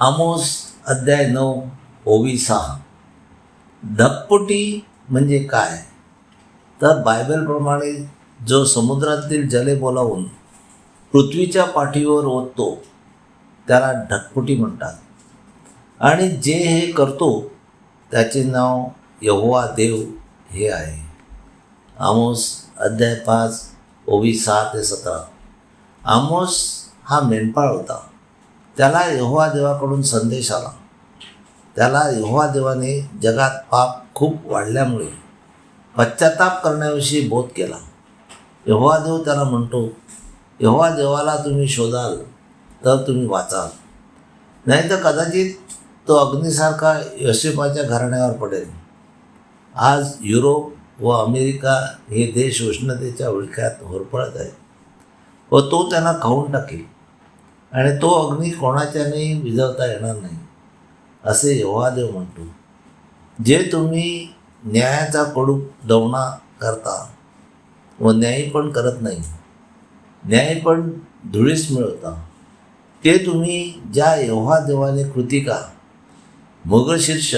आमोस अध्याय नऊ ओवी सहा. धगपुटी म्हणजे काय? तर बायबलप्रमाणे जो समुद्रातील जले बोलावून पृथ्वीच्या पाठीवर ओततो त्याला ढकपुटी म्हणतात. आणि जे हे करतो त्याचे नाव यहोवा देव हे आहे. आमोस अध्याय पाच ओवी सहा ते सतरा. आमोस हा मेंढपाळ होता. त्याला यहोवा देवाकडून संदेश आला. त्याला यहोवा देवाने जगात पाप खूप वाढल्यामुळे पश्चाताप करण्याविषयी बोध केला. यहोवा देव त्याला म्हणतो यहोवा देवाला तुम्ही शोधाल तर तुम्ही वाचाल. नाही तर कदाचित तो अग्नीसारखा यशपाच्या घराण्यावर पडेल. आज युरोप व अमेरिका हे देश उष्णतेच्या विळख्यात होरपळत आहेत व तो त्यांना खाऊन टाकेल. आणि तो अग्नी कोणाच्यानेही विझवता येणार नाही असे यहोवादेव म्हणतो. जे तुम्ही न्यायाचा कडू दवणा करता व न्यायी पण करत नाही न्याय पण धुळीस मिळवता ते तुम्ही ज्या यव्हा देवाने कृतिका मृगशीर्ष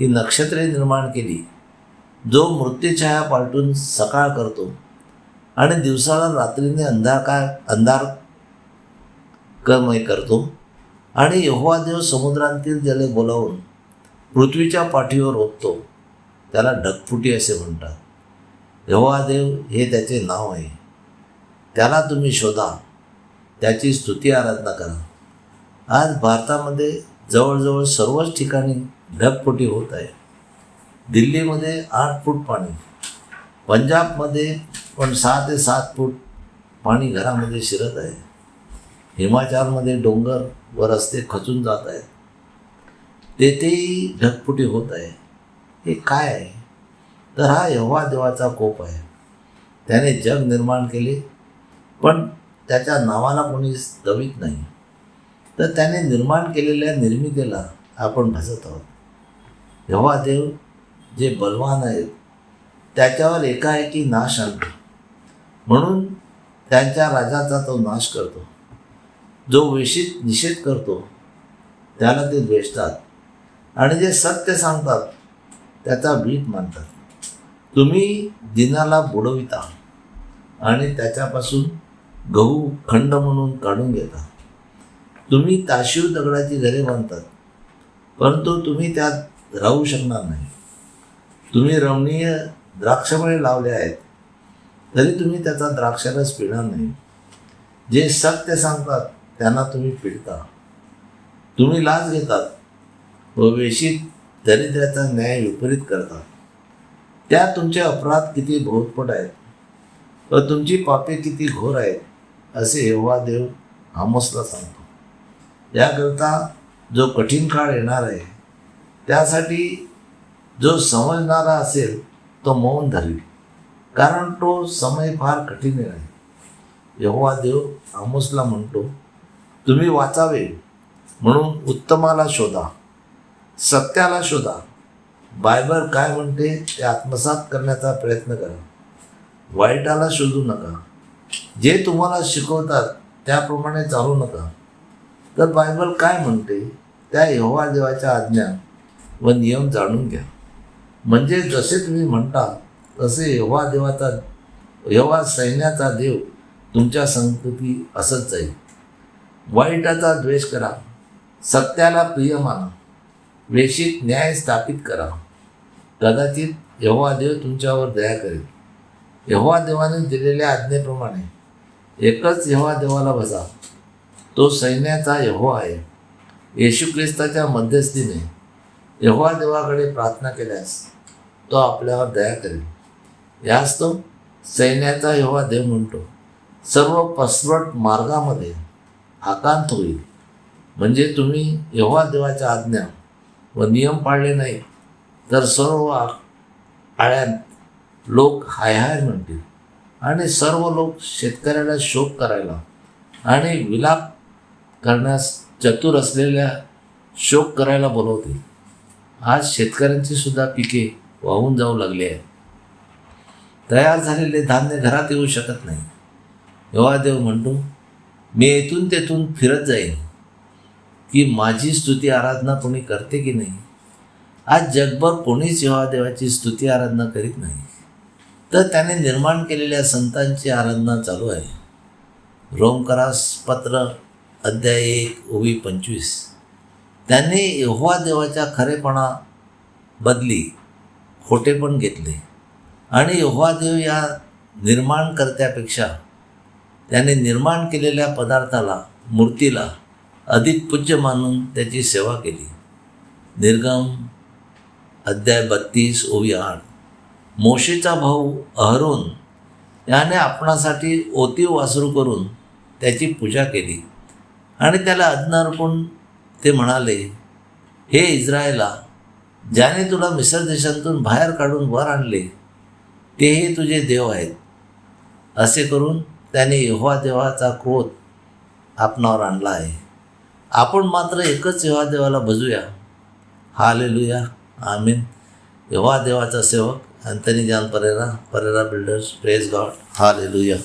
ही नक्षत्रे निर्माण केली जो मृत्यूछाया पालटून सकाळ करतो आणि दिवसाला रात्रीने अंधारकार अंधार कर्मय करतो आणि यहोवा देव समुद्रांतील जले बोलावून पृथ्वीच्या पाठीवर ओततो. त्याला ढगफुटी असे म्हणतात. यहोवा देव हे त्याचे नाव आहे. त्याला तुम्ही शोधा. त्याची स्तुती आराधना करा. आज भारतामध्ये जवळजवळ सर्वच ठिकाणी ढगफुटी होत आहे. दिल्लीमध्ये आठ फूट पाणी पंजाबमध्ये पण सहा ते सात फूट पाणी घरामध्ये शिरत आहे. हिमाचलमध्ये डोंगर व रस्ते खचून जात आहेत. तेथेही ढगफुटी होत आहे. हे काय आहे? तर हा यव्हा देवाचा कोप आहे. त्याने जग निर्माण केले पण त्याच्या नावाला कोणी दवित नाही. तर त्याने निर्माण केलेल्या निर्मितीला आपण भजत आहोत. यव्हा देव जे बलवान आहेत त्याच्यावर एकाएकी नाश आणतो. म्हणून त्यांच्या राजाचा तो नाश करतो. जो वेशीत निषेध करतो त्याला ते द्वेषतात. आणि जे सत्य सांगतात त्याचा भीत मानतात. तुम्ही दिनाला बुडविता आणि त्याच्यापासून गहू खंड म्हणून काढून घेता. तुम्ही ताशीव दगडाची घरे बांधतात परंतु तुम्ही त्यात राहू शकणार नाही. तुम्ही रमणीय द्राक्षमळे लावले आहेत तरी तुम्ही त्याचा द्राक्षरस पिणार नाही. जे सत्य सांगतात त्यांना तुम्ही पिडता. तुम्ही लाच घेतात व वेशीत दरिद्र्याचा न्याय विपरीत करतात. त्या तुमचे अपराध किती बहुतपट आहेत व तुमची पापे किती घोर आहेत असे एव्हा देव आमोसला सांगतो. याकरता जो कठीण काळ येणार आहे त्यासाठी जो समजणारा असेल तो मौन धरेल कारण तो समय फार कठीण आहे. यहोवा देव आमोसला म्हणतो तुम्ही वाचावे. म्हणून उत्तमाला शोधा. सत्याला शोधा. बायबल काय म्हणते? ते आत्मसात करण्याचा प्रयत्न करा. वाईटाला शोधू नका. जे तुम्हाला शिकवतात त्याप्रमाणे चालू नका. तर बायबल काय म्हणते? त्या यहोवा देवाच्या आज्ञा व नियम जाणून घ्या. म्हणजे जसे तुम्ही म्हणता तसे यहोवा देवाचा यहोवा सैन्याचा देव तुमच्या संकृती असंच जाईल. वाईटाचा द्वेष करा. सत्याला प्रिय माना. वेशीत न्याय स्थापित करा. कदाचित यहोवा देव तुमच्यावर दया करेल. यहोवा देवाने दिलेल्या आज्ञेप्रमाणे एकच यहोवा देवाला बसा. तो सैन्याचा यहोवा आहे. येशू ख्रिस्ताच्या मध्यस्थीने यहोवा देवाकडे प्रार्थना केल्यास तो आपल्यावर दया करेल. यास तो सैन्याचा यहोवा देव म्हणतो. सर्व पसरट मार्गामध्ये आकांत होईल म्हणजे तुम्ही यहोवा देवाच्या आज्ञा व नियम पाळले नाही तर सर्व आळ्यात लोक हाय हाय म्हणतील. आणि सर्व लोक शेतकऱ्याला शोक करायला आणि विलाप करण्यास चतुर असलेल्या शोक करायला बोलवतील. आज शेतकऱ्यांची सुद्धा पिके वाहून जाऊ लागली आहेत. तयार झालेले धान्य घरात येऊ शकत नाही. देव म्हणतो मी येथून तेथून फिरत जाईन. की माझी स्तुती आराधना कोणी करते की नाही? आज जगभर कोणीच देवाची स्तुती आराधना करीत नाही. तर त्याने निर्माण केलेल्या संतांची आराधना चालू आहे. रोमकरास पत्र अध्याय एक ओवी पंचवीस. त्याने यहोवा देवाच्या खरेपणा बदली खोटेपण घेतले. आणि यहोवा देव या निर्माणकर्त्यापेक्षा त्याने निर्माण केलेल्या पदार्थाला मूर्तीला अधिक पूज्य मानून त्याची सेवा केली. निर्गम अध्याय बत्तीस ओवी आठ. मोशेचा भाऊ अहरून याने आपणासाठी ओतीव वासरू करून त्याची पूजा केली आणि त्याला अज्ञ अर्पून ते म्हणाले हे इस्रायला ज्याने तुला मिसर देशातून बाहेर काढून वर आणले तेही तुझे देव आहेत. असे करून त्याने यहोवा देवाचा क्रोध आपणावर आणला आहे. आपण मात्र एकच यहोवा देवाला भजूया. हालेलुया. आमीन. यहोवा देवाचा सेवक Anthony John Pereira Pereira builders praise God hallelujah.